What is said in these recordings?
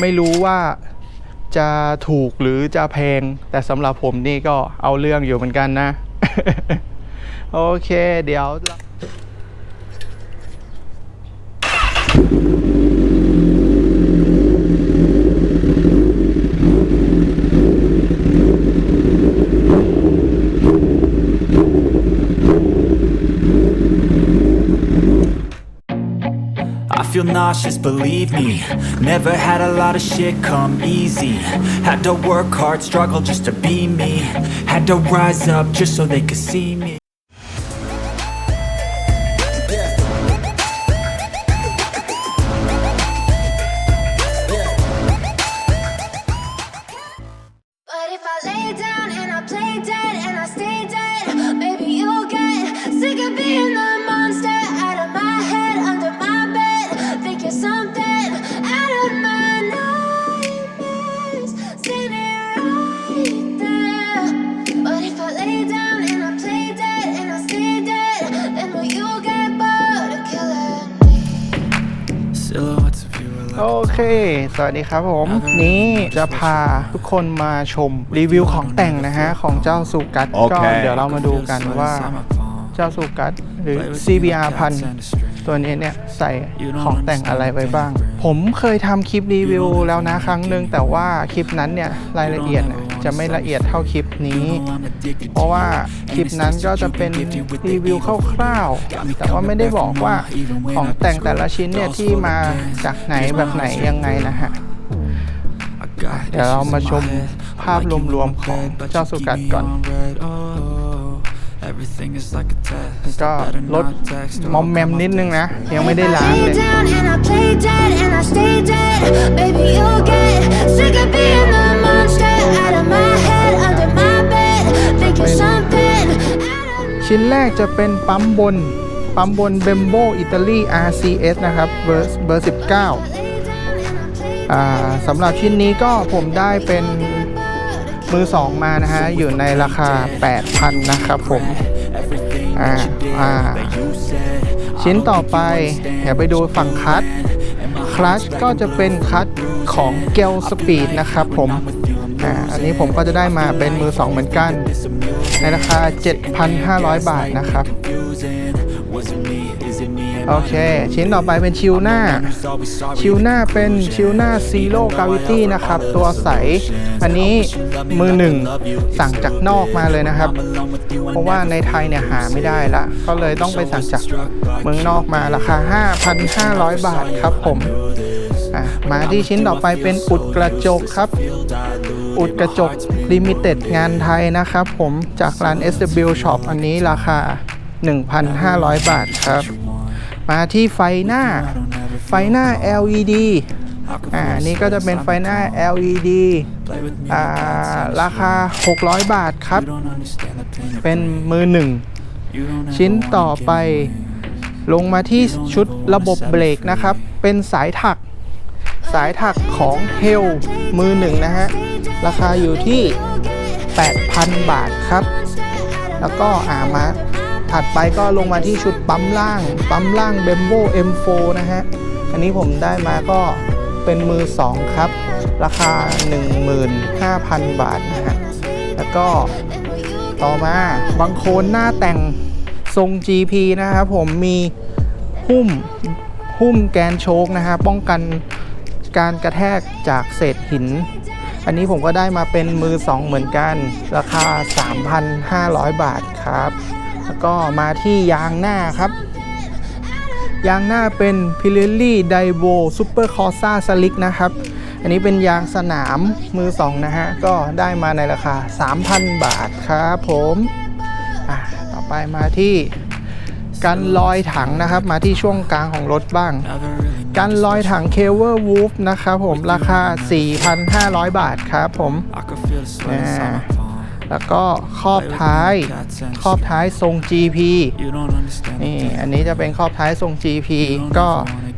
ไม่รู้ว่าจะถูกหรือจะแพง แต่สำหรับผมนี่ก็เอาเรื่องอยู่เหมือนกันนะ โอเค เดี๋ยว nauseous, believe me. Never had a lot of shit come easy. Had to work hard, struggle just to be me. Had to rise up just so they could see me. เค สวัสดีครับผม นี้จะพาทุกคนมาชมรีวิวของแต่งนะฮะ ของเจ้าสุกัสโอก็เคเดี๋ยวเรามาดูกันว่าเจ้าสุกัสหรือ CBR พันตัวนี้เนี่ยใส่ของแต่งอะไรไว้บ้าง ผมเคยทำคลิปรีวิวแล้วนะครั้งหนึ่งแต่ว่าคลิปนั้นเนี่ยรายละเอียดเนี่ย จะไม่ละเอียดเท่าคลิปนี้ เพราะว่าคลิปนั้นก็จะเป็นรีวิวคร่าวๆ แต่ว่าไม่ได้บอกว่าของแต่งแต่ละชิ้นเนี่ยที่มาจากไหนแบบไหนยังไงนะฮะเดี๋ยวเรามาชมภาพรวมๆของเจ้าสุกัดก่อนก็ลดมอมแมมนิดนึงนะ ยังไม่ได้ล้าง If I เล lay ย ชิ้นแรกจะเป็นปั๊มบน ปั๊มบนเบมโบอิตาลี RCS นะครับ เบอร์เบอร์ 19 lay down and I play อ่าสำหรับชิ้นนี้ก็ผมได้เป็นมือสองมานะฮะ อยู่ในราคา 8,000 นะครับผมอ่าอ่าชิ้นต่อไปเดี๋ยวไปดูฝั่งคัทคลัชก็จะเป็นคัทของเกลสปีดนะครับผม อ่าอันนี้ผมก็จะได้มาเป็นมือสองเหมือนกัน ในราคา 7,500 บาทนะครับโอเค ชิ้นต่อไปเป็นชิวหน้า ชิวหน้าเป็นชิวหน้าซีโร่กาวิตี้นะครับ ตัวใส อันนี้มือหนึ่งสั่งจากนอกมาเลยนะครับ เพราะว่าในไทยเนี่ยหาไม่ได้ละ ก็เลยต้องไปสั่งจากเมืองนอกมาราคา 5,500 บาทครับผม อะมาที่ชิ้นต่อไปเป็นอุดกระจกครับ อุดกระจกลิมิเต็ดงานไทยนะครับผมจากร้าน SW Shop อันนี้ราคา 1,500 บาทครับ มาที่ไฟหน้า ไฟหน้า LED อ่า นี่ก็จะเป็นไฟหน้า LED อ่า ราคา 600 บาทครับ เป็นมือหนึ่ง ชิ้นต่อไป ลงมาที่ชุดระบบเบรกนะครับ เป็นสายถัก สายถักของเฮลมือหนึ่งนะฮะ ราคาอยู่ที่ 8,000 บาทครับ แล้วก็อ่ามาถัดไปก็ลงมาที่ชุดปั๊มล่าง ปั๊มล่าง b e m b o M4 นะฮะ อันนี้ผมได้มาก็เป็นมือ 2 ครับ ราคา 15,000 บาทนะฮะ แล้วก็ต่อมาบางโคนหน้าแต่งทรง GP นะครับผมมีหุ้มหุ้มแกนโชคนะฮะป้องกัน การกระแทกจากเศษหิน อันนี้ผมก็ได้มาเป็นมือ 2 เหมือนกัน ราคา 3,500 บาทครับ แล้วก็มาที่ยางหน้าครับ ยางหน้าเป็น Pirelli d i v o Super Corsa Slick นะครับ อันนี้เป็นยางสนามมือ 2 นะฮะ ก็ได้มาในราคา 3,000 บาทครับผมอะต่อไปมาที่กันลอยถังนะครับ มาที่ช่วงกลางของรถบ้าง กันลอยถังเคเวอร์วูฟนะครับผมราคา 4,500 บาทครับผมอ่าแล้วก็ครอบท้ายครอบท้ายทรง GP นี่อันนี้จะเป็นครอบท้ายทรง GP ก็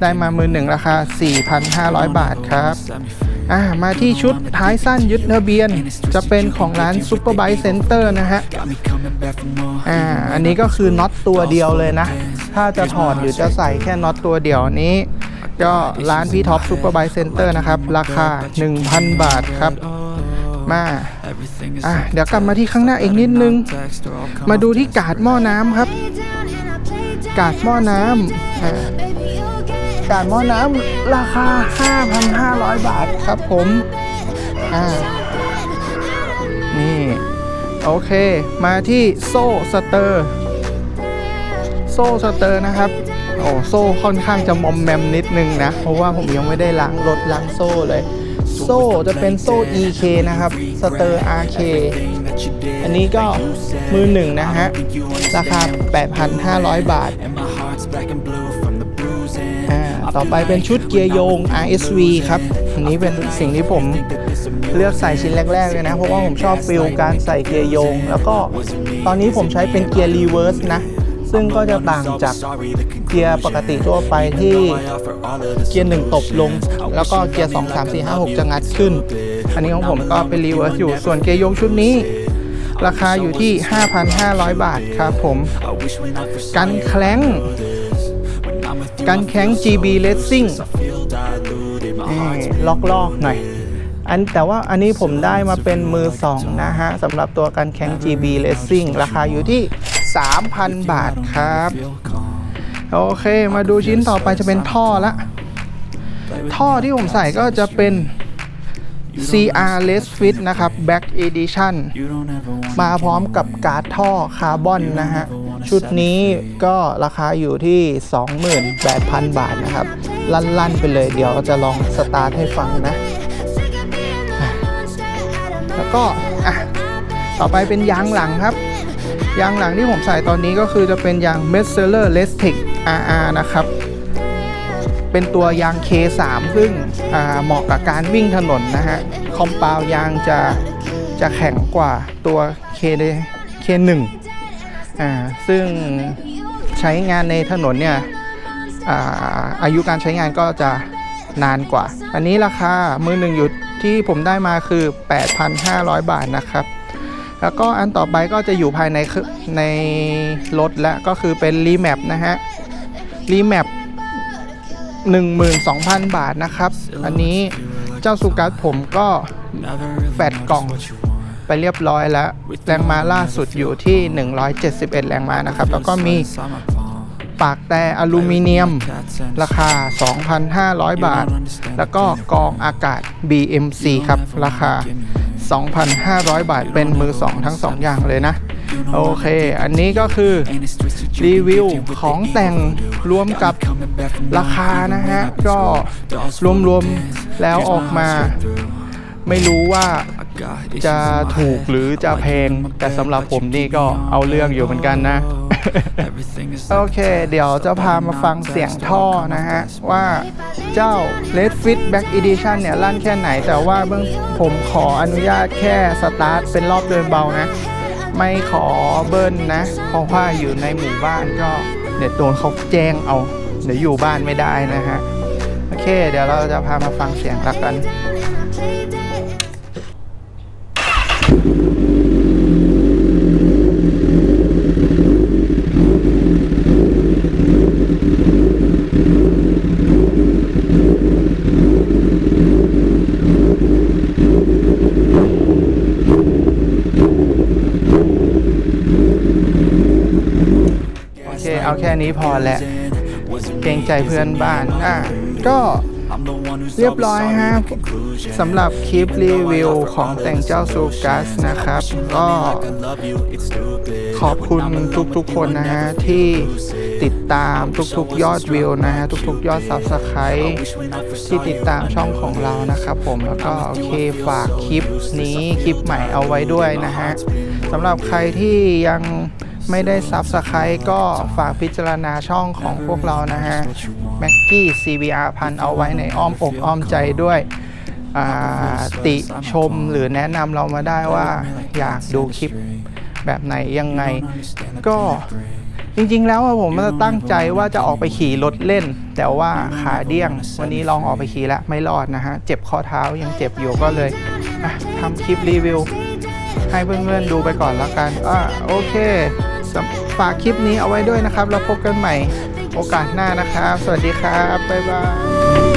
ได้มามือหนึ่งราคา 4,500 บาทครับอ่ามาที่ชุดท้ายสั้นยึดทะเบียน จะเป็นของร้าน Super Bike Center นะฮะอ่าอันนี้ก็คือน็อตตัวเดียวเลยนะ ถ้าจะถอดหรือจะใส่แค่น็อตตัวเดียวนี้ ก็ร้านพี่ท็อปซูเปอร์ไบเซ็นเตอร์นะครับ ราคา 1,000 บาทครับ มาอะเดี๋ยวกลับมาที่ข้างหน้าเอีกนิดนึง มาดูที่กาดหม้อน้ำครับ กาดหม้อน้ำกาดหม้อน้ำราคา 5,500 บาทครับผมอ่านี่โอเค มาที่โซ่สเตอร์ โซ่สเตอร์นะครับ โอ้โซ่ค่อนข้างจะมอมแมมนิดนึงนะ เพราะว่าผมยังไม่ได้ล้างรถล้างโซ่เลย โซ่จะเป็นโซ่ EK นะครับสเตอร์ RK อันนี้ก็มือหนึ่งนะฮะ ราคา 8,500 บาทอ่าต่อไปเป็นชุดเกียร์โยง RSV ครับ อันนี้เป็นสิ่งที่ผมเลือกใส่ชิ้นแรกๆเลยนะ เพราะว่าผมชอบฟิลการใส่เกียร์โยง แล้วก็ตอนนี้ผมใช้เป็นเกียร์รีเวิร์สนะ ซึ่งก็จะต่างจากเกียร์ปกติทั่วไปที่เกียร์หนึ่งตบลง แล้วก็เกียร์2 3 4 5 6จะงัดขึ้น อันนี้ของผมก็เป็นรีเวิร์สอยู่ส่วนเกียร์โยงชุดนี้ราคาอยู่ที่ 5,500 บาทครับผม กันแคล้ง กันแข้ง GB Racing นี่ลอกหน่อย อันแต่ว่าอันนี้ผมได้มาเป็นมือ2นะฮะสำหรับตัวกันแข้ง GB Racing ราคาอยู่ที่ 3,000 บาทครับ โอเค มาดูชิ้นต่อไปจะเป็นท่อละ ท่อที่ผมใส่ก็จะเป็น CR Less Fit นะครับ Back Edition มาพร้อมกับการ์ดท่อคาร์บอนนะฮะ ชุดนี้ก็ราคาอยู่ที่ 28,000 บาทนะครับ ลั่น ๆ ไปเลยเดี๋ยวจะลองสตาร์ทให้ฟังนะ แล้วก็ อะ ต่อไปเป็นยางหลังครับ ยางหลังที่ผมใส่ตอนนี้ก็คือจะเป็นยาง m e s s e l e r l e s t e c RR นะครับ เป็นตัวยาง K3 ซึ่งเหมาะกับการวิ่งถนนนะฮะ คอมเปาวยางจะจะแข็งกว่าตัว K K1 อ่าซึ่งใช้งานในถนนเนี่ยอาอายุการใช้งานก็จะนานกว่า อันนี้ราคามือหนึ่งอยู่ที่ผมได้มาคือ 8,500 บาทนะครับ แล้วก็อันต่อไปก็จะอยู่ภายในในรถและก็คือเป็นรีแมปนะฮะรีแมป12,000 บาทนะครับ อันนี้เจ้าสุกัสผมก็แฟดกล่องไปเรียบร้อยแล้ว แรงม้าล่าสุดอยู่ที่ 171 แรงม้านะครับ แล้วก็มีปากแต่อลูมิเนียม ราคา 2,500 บาท แล้วก็กองอากาศ BMC ครับ ราคา 2,500 บาท เป็นมือ 2 ทั้ง 2 อย่างเลยนะ โอเค อันนี้ก็คือ รีวิวของแต่งรวมกับราคานะฮะ ก็รวมๆแล้วออกมา ไม่รู้ว่าจะถูกหรือจะแพง แต่สำหรับผมนี่ก็เอาเรื่องอยู่เหมือนกันนะ โอเค เดี๋ยวจะพามาฟังเสียงท่อนะฮะ ว่าเจ้า Red Fit Back Edition เนี่ยลั่นแค่ไหน แต่ว่าเบื้องผมขออนุญาตแค่สตาร์ทเป็นรอบเดินเบานะ ไม่ขอเบิ้ลนะ เพราะว่าอยู่ในหมู่บ้านก็เดี๋ยวโดนเขาแจ้งเอา เดี๋ยวอยู่บ้านไม่ได้นะฮะ โอเค เดี๋ยวเราจะพามาฟังเสียงละกัน โอเค เอาแค่นี้พอแหละ เกรงใจเพื่อนบ้านอะ ก็เรียบร้อยฮะ สำหรับคลิปรีวิวของแต่งเจ้าซูกัสนะครับ ก็ขอบคุณทุกๆคนนะฮะที่ติดตามทุกๆยอดวิวนะฮะทุกๆยอด Subscribe ที่ติดตามช่องของเรานะครับผมแล้วก็โอเคฝากคลิปนี้คลิปใหม่เอาไว้ด้วยนะฮะสำหรับใครที่ยังไม่ได้ Subscribe ก็ฝากพิจารณาช่องของพวกเรานะฮะแม็กกี้ CBR พันเอาไว้ในอ้อมอกอ้อมใจด้วย ติชมหรือแนะนำเรามาได้ว่าอยากดูคลิปแบบไหนยังไง ก็จริงๆแล้วอะผมจะตั้งใจว่าจะออกไปขี่รถเล่น แต่ว่าขาเดี้ยง วันนี้ลองออกไปขี่แล้วไม่รอดนะฮะ เจ็บข้อเท้ายังเจ็บอยู่ก็เลยอะทำคลิปรีวิว ให้เพื่อนๆดูไปก่อนแล้วกันอ่าโอเคสำฝากคลิปนี้เอาไว้ด้วยนะครับ แล้วพบกันใหม่โอกาสหน้านะครับ สวัสดีครับ บ๊ายบาย